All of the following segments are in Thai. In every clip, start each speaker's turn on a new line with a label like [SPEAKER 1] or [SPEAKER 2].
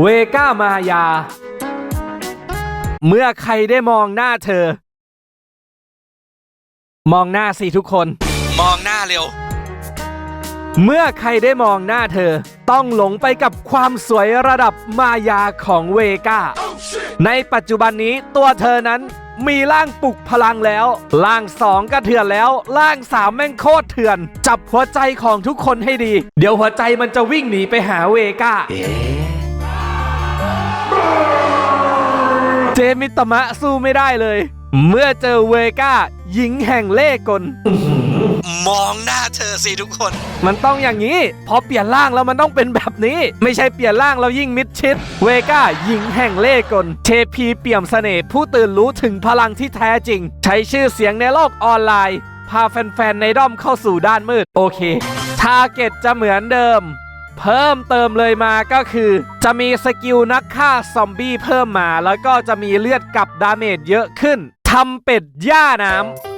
[SPEAKER 1] เวก้ามายา เมื่อใครได้มองหน้าเธอ มองหน้าสิทุกคน
[SPEAKER 2] มองหน้าเร็ว
[SPEAKER 1] เมื่อใครได้มองหน้าเธอ ต้องหลงไปกับความสวยระดับมายาของเวก้า ในปัจจุบันนี้ตัวเธอนั้น มีร่างปลุกพลังแล้ว ร่างสองก็เถื่อนแล้ว ร่างสามแม่งโคตรเถื่อน จับหัวใจของทุกคนให้ดี เดี๋ยวหัวใจมันจะวิ่งหนีไปหาเวก้าเจมิตมะสู้ไม่ได้เลย เมื่อเจอเวก้าหญิงแห่งเล่ห์กล
[SPEAKER 2] มองหน้าเธอสิทุกคน
[SPEAKER 1] มันต้องอย่างนี้ พอเปลี่ยนร่างแล้วมันต้องเป็นแบบนี้ ไม่ใช่เปลี่ยนร่างแล้วยิ่งมิดชิด เวก้าหญิงแห่งเล่ห์กลเทพีเปี่ยมเสน่ห์ผู้ตื่นรู้ถึงพลังที่แท้จริง ใช้ชื่อเสียงในโลกออนไลน์ พาแฟนๆในด้อมเข้าสู่ด้านมืด โอเคทาร์เก็ตจะเหมือนเดิม เพิ่มเติมเลยมาก็คือ จะมีสกิลนักฆ่าซอมบี้เพิ่มมา แล้วก็จะมีเลือดกับดาเมจเยอะขึ้นทำเป็ดย่าน้ำ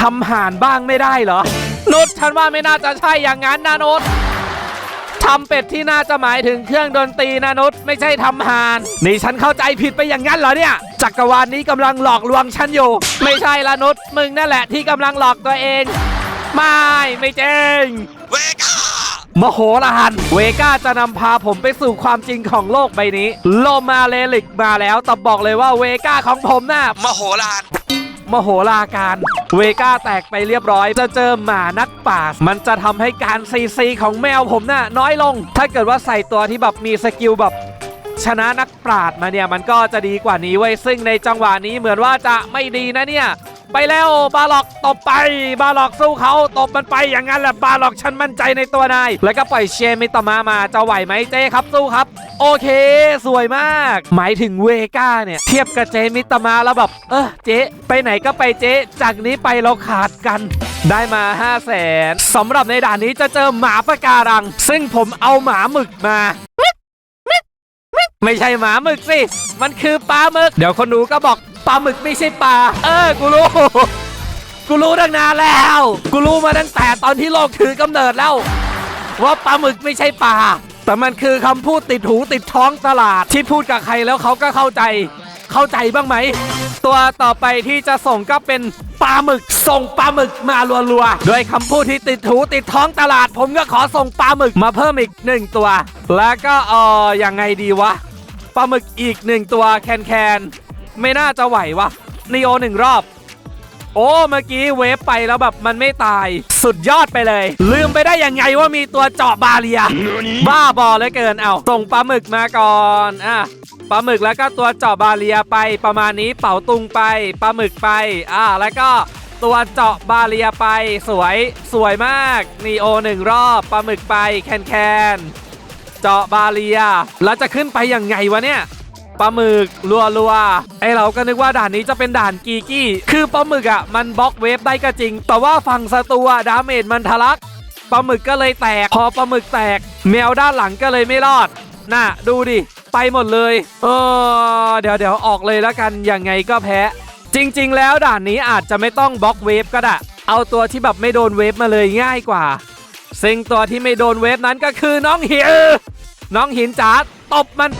[SPEAKER 1] ทำห่านบ้างไม่ได้เหรอนุชฉันว่าไม่น่าจะใช่อย่างนั้นนะนุชทำเป็ดที่น่าจะหมายถึงเครื่องดนตรีนะนุชไม่ใช่ทำห่าน นี่ฉันเข้าใจผิดไปอย่างนั้นเหรอเนี่ย จักรวาลนี้กำลังหลอกลวงฉันอยู่ ไม่ใช่ละนุชมึงนั่นแหละที่กำลังหลอกตัวเอง ไม่ไม่จริง
[SPEAKER 2] เวก้า
[SPEAKER 1] มโหฬารเวก้าจะนำพาผมไปสู่ความจริงของโลกใบนี้ โลมาเลลิกมาแล้วแต่บอกเลยว่าเวก้าของผมน่ะ
[SPEAKER 2] มโหฬาร
[SPEAKER 1] มโหฬารการเวก้าแตกไปเรียบร้อย จะเจอหมานักป่า มันจะทำให้การซีซีของแมวผมน่ะน้อยลง ถ้าเกิดว่าใส่ตัวที่แบบมีสกิลแบบชนะนักปราดมาเนี่ยมันก็จะดีกว่านี้ไว้ซึ่งในจังหวะนี้เหมือนว่าจะไม่ดีนะเนี่ย ไปแล้วบาล็อกตบไปบาล็อกสู้เขาตบมันไปอย่างนั้นแหละบาล็อกฉันมั่นใจในตัวนาย แล้วก็ปล่อยเชมิตามามาจะไหวไหมเจ้ครับสู้ครับ โอเค สวยมาก หมายถึงเวก้าเนี่ย เทียบกับเจมิตามาแล้วแบบเออเจ๊ไปไหนก็ไปเจ๊จากนี้ไปเราขาดกันได้มา 5 0 0แสนสำหรับในด่านนี้จะเจอหมาปะการัง ซึ่งผมเอาหมาหมึกมา ไม่ใช่หมาหมึกสิ มันคือปลาหมึก เดี๋ยวคนดูก็บอก ปลาหมึกไม่ใช่ปลา เออ กูรู้ กูรู้ตั้งนานแล้ว กูรู้มาตั้งแต่ตอนที่โลกถือกำเนิดแล้ว ว่าปลาหมึกไม่ใช่ปลา แต่มันคือคำพูดติดหูติดท้องตลาด ที่พูดกับใครแล้วเขาก็เข้าใจ เข้าใจบ้างไหม ตัวต่อไปที่จะส่งก็เป็นปลาหมึก ส่งปลาหมึกมารัวๆด้วยคำพูดที่ติดหูติดท้องตลาด ผมก็ขอส่งปลาหมึกมาเพิ่มอีกหนึ่งตัว แล้วก็เออยังไงดีวะปลาหมึกอีกหนึ่งตัวแคนแคน ไม่น่าจะไหววะนีโอหนึ่งรอบ โอ้เมื่อกี้เวฟไปแล้วแบบมันไม่ตาย สุดยอดไปเลย ลืมไปได้ยังไงว่ามีตัวเจาะบาเรีย บ้าบอเลือเกินเอาส่งปลาหมึกมาก่อนอะปลาหมึกแล้วก็ตัวเจาะบาเรียไปประมาณนี้เป่าตุงไปปลาหมึกไปอะแล้วก็ตัวเจาะบาเรียไปสวยสวยมากนีโอหนึ่งรอบปลาหมึกไปแคนแคนเจาะบาเรียแล้วจะขึ้นไปยังไงวะเนี่ย ปลาหมึกรัวรัวไอเราก็นึกว่าด่านนี้จะเป็นด่านกีกี้ คือปลาหมึกอะมันบล็อกเวฟได้ก็จริง แต่ว่าฝั่งศัตรูดาเมจมันทะลักปลาหมึกก็เลยแตก พอปลาหมึกแตก แมวด้านหลังก็เลยไม่รอด น่ะ ดูดิ ไปหมดเลย เออเดี๋ยวเดี๋ยวออกเลยแล้วกัน ยังไงก็แพ้ จริง ๆ แล้วด่านนี้อาจจะไม่ต้องบล็อกเวฟก็ได้ เอาตัวที่แบบไม่โดนเวฟมาเลยง่ายกว่า ซึ่งตัวที่ไม่โดนเวฟนั้นก็คือน้องหินน้องหินจ๋าตบมัน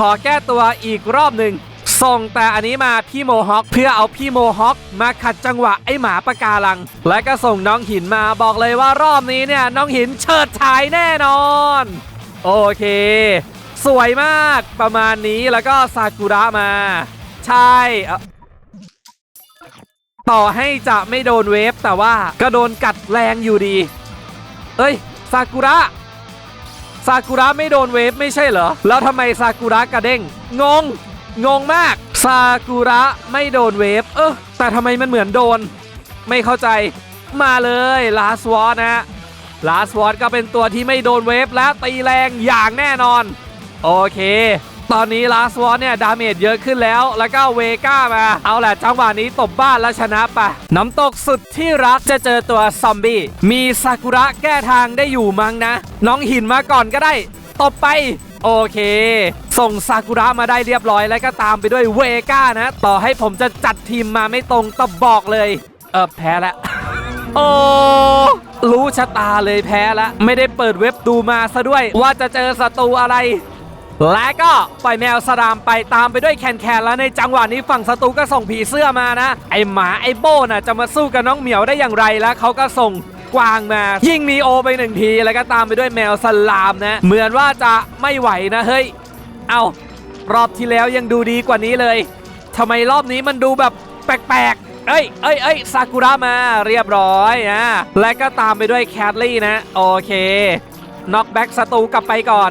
[SPEAKER 1] ขอแก้ตัวอีกรอบหนึ่งส่งแต่อันนี้มาพี่โมฮอคเพื่อเอาพี่โมฮอคมาขัดจังหวะไอหมาปะการัง และก็ส่งน้องหินมาบอกเลยว่ารอบนี้เนี่ยน้องหินเฉิดฉายแน่นอน โอเค สวยมากประมาณนี้แล้วก็ซากุระมา ใช่ต่อให้จะไม่โดนเวฟแต่ว่าก็โดนกัดแรงอยู่ดี เอ้ยซากุระ ซากุระไม่โดนเวฟไม่ใช่เหรอ แล้วทำไมซากุระกระเด้งงง งงมาก ซากุระไม่โดนเวฟเออแต่ทำไมมันเหมือนโดน ไม่เข้าใจมาเลยลาสวอตนะลาสวอตก็เป็นตัวที่ไม่โดนเวฟและตีแรงอย่างแน่นอน โอเค ตอนนี้ลาสวอเนี่ยดาเมจเยอะขึ้นแล้ว แล้วก็เวก้ามา เอาแหละจังหวะนี้ตบบ้านแล้วชนะไป น้ำตกสุดที่รักจะเจอตัวซอมบี้ มีซากุระแก้ทางได้อยู่มั้งนะ น้องหินมาก่อนก็ได้ ตบไปโอเค ส่งซากุระมาได้เรียบร้อยแล้วก็ตามไปด้วยเวก้านะ ต่อให้ผมจะจัดทีมมาไม่ตรงแต่บอกเลย เออแพ้แล้วโอ้ลชะตาเลยแพ้ละไม่ได้เปิดเว็บดูมาซะด้วย ว่าจะเจอศัตรูอะไร และก็ปล่อยแมวสรามไปตามไปด้วยแคนแคนแล้วในจังหวะนี้ฝั่งศัตรูก็ส่งผีเสื้อมานะ ไอหมาไอโบน่ะจะมาสู้กับน้องเหมียวได้อย่างไรแล้วเขาก็ส่งกวางมา ยิงนีโอไปหนึ่งทีแล้วก็ตามไปด้วยแมวสลามนะ เหมือนว่าจะไม่ไหวนะเฮ้ย เอารอบที่แล้วยังดูดีกว่านี้เลยทำไมรอบนี้มันดูแบบแปลกๆ เอ้ยเอ้ยเอ้ยซากุระมาเรียบร้อยนะและก็ตามไปด้วยแคทลี่นะ โอเคน็อกแบ็กศัตรูกลับไปก่อน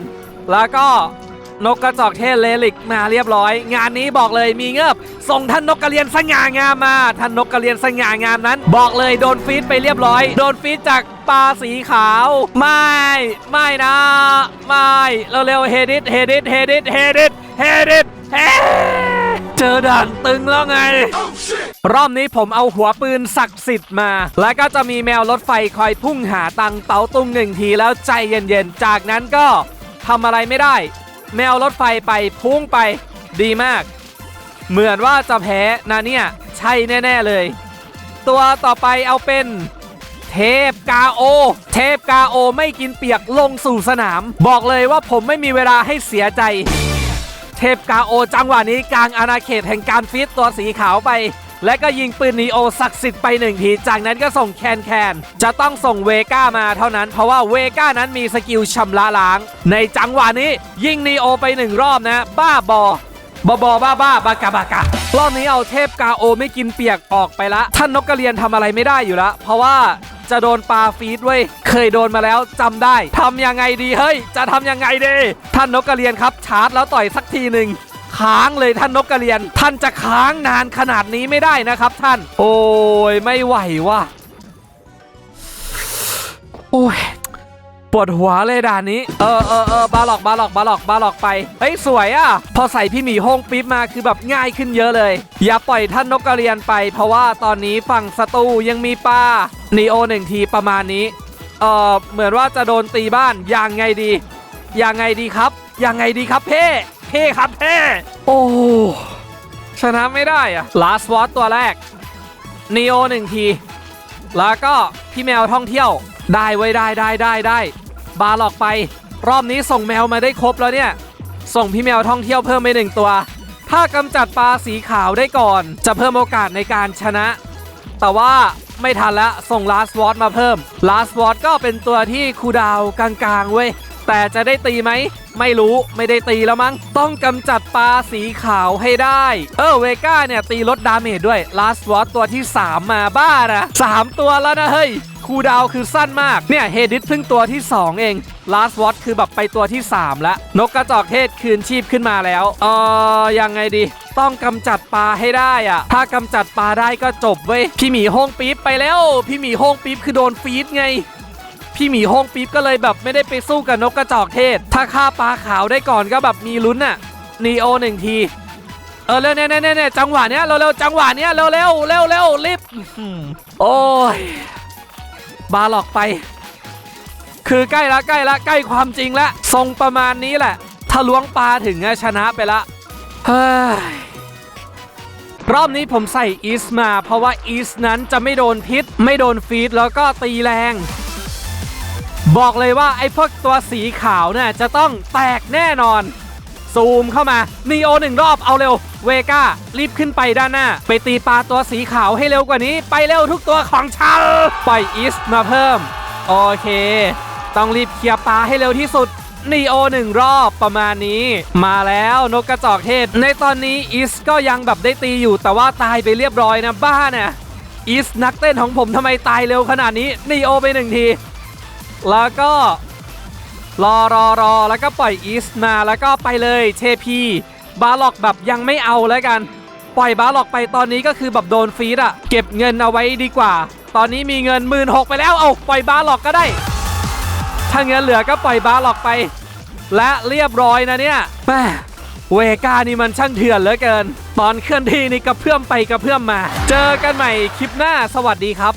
[SPEAKER 1] แล้วก็ นกกระจอกเทศเลลิกมาเรียบร้อย งานนี้บอกเลยมีเงือบส่งท่านนกกระเรียนสง่างามมาท่านนกกระเรียนสง่างามนั้น บอกเลยโดนฟีดไปเรียบร้อย โดนฟีดจากปลาสีขาว ไม่ ไม่นะ ไม่เร็วๆเฮดิตเฮดิตเฮดิตเฮดิตเฮดิตเฮเจอด่านตึงแล้วไง รอบนี้ผมเอาหัวปืนศักดิ์สิทธิ์มา แล้วก็จะมีแมวรถไฟคอยพุ่งหาตังเตาตุ้งหนึ่งทีแล้วใจเย็นๆ จากนั้นก็ทำอะไรไม่ได้ แมวรถไฟไปพุ่งไปดีมาก เหมือนว่าจะแพ้นะเนี่ย ใช่แน่ ๆ เลย ตัวต่อไปเอาเป็น เทพกาโอ เทพกาโอไม่กินเปียกลงสู่สนาม บอกเลยว่าผมไม่มีเวลาให้เสียใจ เทพกาโอจังหวะนี้กลางอาณาเขตแห่งการฟีดตัวสีขาวไป และก็ยิงปืนนีโอศักดิ์สิทธิ์ไปหนึ่งที จากนั้นก็ส่งแคนแคนจะต้องส่งเวก้ามาเท่านั้น เพราะว่าเวก้านั้นมีสกิลชำระล้าง ในจังหวะนี้ยิงนีโอไปหนึ่งรอบนะ บ้าบอบอบอบ้าบ้าบากาบาการอบนี้เอาเทพกาโอไม่กินเปียกออกไปละ ท่านนกกระเรียนทำอะไรไม่ได้อยู่ละเพราะว่าจะโดนปลาฟีดเว้ย เคยโดนมาแล้วจำได้ทำยังไงดีเฮ้ย จะทำยังไงดี ท่านนกกระเรียนครับชาร์จแล้วต่อยสักทีหนึ่ง ค้างเลยท่านนกกระเรียน ท่านจะค้างนานขนาดนี้ไม่ได้นะครับท่าน โอ้ยไม่ไหวว่ะโอ้ยปวดหัวเลยด่านนี้ เออเออเออบาหลอกบาหลอกบาหลอกบาหลอกไป เฮ้ยสวยอะ พอใส่พี่หมีโฮงปิ๊บมาคือแบบง่ายขึ้นเยอะเลย อย่าปล่อยท่านนกกระเรียนไป เพราะว่าตอนนี้ฝั่งศัตรูยังมีปลานีโอหนึ่งทีประมาณนี้ เออเหมือนว่าจะโดนตีบ้านยังไงดียังไงดีครับยังไงดีครับเพ่ เพ่ครับเพ่โอ้ชนะไม่ได้อะลาสวอตตัวแรกนีโอหนึ่งที แล้วก็พี่แมวท่องเที่ยว ได้ไว้ได้ได้ได้ได้บาหลอกไป รอบนี้ส่งแมวมาได้ครบแล้วเนี่ย ส่งพี่แมวท่องเที่ยวเพิ่มไปหนึ่งตัว ถ้ากำจัดปลาสีขาวได้ก่อน จะเพิ่มโอกาสในการชนะ แต่ว่าไม่ทันแล้วส่ง Last w a t มาเพิ่ม Last w a t ก็เป็นตัวที่คูดาวกลางๆเว้ย แต่จะได้ตีไหม ไม่รู้ไม่ได้ตีแล้วมั้ง ต้องกำจัดปลาสีขาวให้ได้ เออเวก้าเนี่ย ตีลดดาเมจด้วย Last w a t ตัวที่ 3 มาบ้านะ3ตัวแล้วนะเฮ้ยคูดาวคือสั้นมาก เนี่ยเฮดิสเพิ่งตัวที่ 2 เอง Last w a t คือแบบไปตัวที่ 3 แล้ว นกกระจอกเทศคืนชีพขึ้นมาแล้ว เออยังไงดี ต้องกำจัดปลาให้ได้อะถ้ากำจัดปลาได้ก็จบเว้ยพี่หมีโฮงปี๊บไปแล้ว พี่หมีโฮงปี๊บคือโดนฟีดไง พี่หมีโฮงปี๊บก็เลยแบบไม่ได้ไปสู้กับนกกระจอกเทศ ถ้าฆ่าปลาขาวได้ก่อนก็แบบมีลุ้นน่ะนีโอหนึ่งทีเออเร็วเน่เน่เน่จังหวะเนี้ยเร็วเร็วจังหวะเนี้ยเร็วเร็วเร็วเร็วรีบโอ้ยบาหลอกไป คือใกล้ละใกล้ละใกล้ความจริงละทรงประมาณนี้แหละถ้าล้วงปลาถึงอะชนะไปละเฮ้ยรอบนี้ผมใส่อีสมา เพราะว่าอีสนั้นจะไม่โดนพิษ ไม่โดนฟีดแล้วก็ตีแรง บอกเลยว่าไอ้พวกตัวสีขาวเนี่ยจะต้องแตกแน่นอน ซูมเข้ามานีโอหนึ่งรอบเอาเร็ว เวก้ารีบขึ้นไปด้านหน้า ไปตีปลาตัวสีขาวให้เร็วกว่านี้ ไปเร็วทุกตัวของฉันปล่อยอีสมาเพิ่ม โอเค ต้องรีบเคลียร์ปลาให้เร็วที่สุดนีโอหนึ่งรอบประมาณนี้ มาแล้วนกกระจอกเทศ ในตอนนี้อีสก็ยังแบบได้ตีอยู่แต่ว่าตายไปเรียบร้อยนะบ้าเนี่ยอีสนักเต้นของผมทำไมตายเร็วขนาดนี้นีโอไปหนึ่งที แล้วก็รอรอรอแล้วก็ปล่อยอีสมาแล้วก็ไปเลยเทพีบาล็อกแบบยังไม่เอาแล้วกัน ปล่อยบาล็อกไปตอนนี้ก็คือแบบโดนฟีดอะเก็บเงินเอาไว้ดีกว่า ตอนนี้มีเงินหมื่นหกไปแล้วเอาปล่อยบาล็อกก็ได้ ถ้าเงินเหลือก็ปล่อยบาล็อกไป และเรียบร้อยนะเนี่ยแม่เวกานี่มันช่างเถื่อนเหลือเกิน ตอนเคลื่อนที่นี่กระเพื่อมไปกระเพื่อมมา เจอกันใหม่คลิปหน้าสวัสดีครับ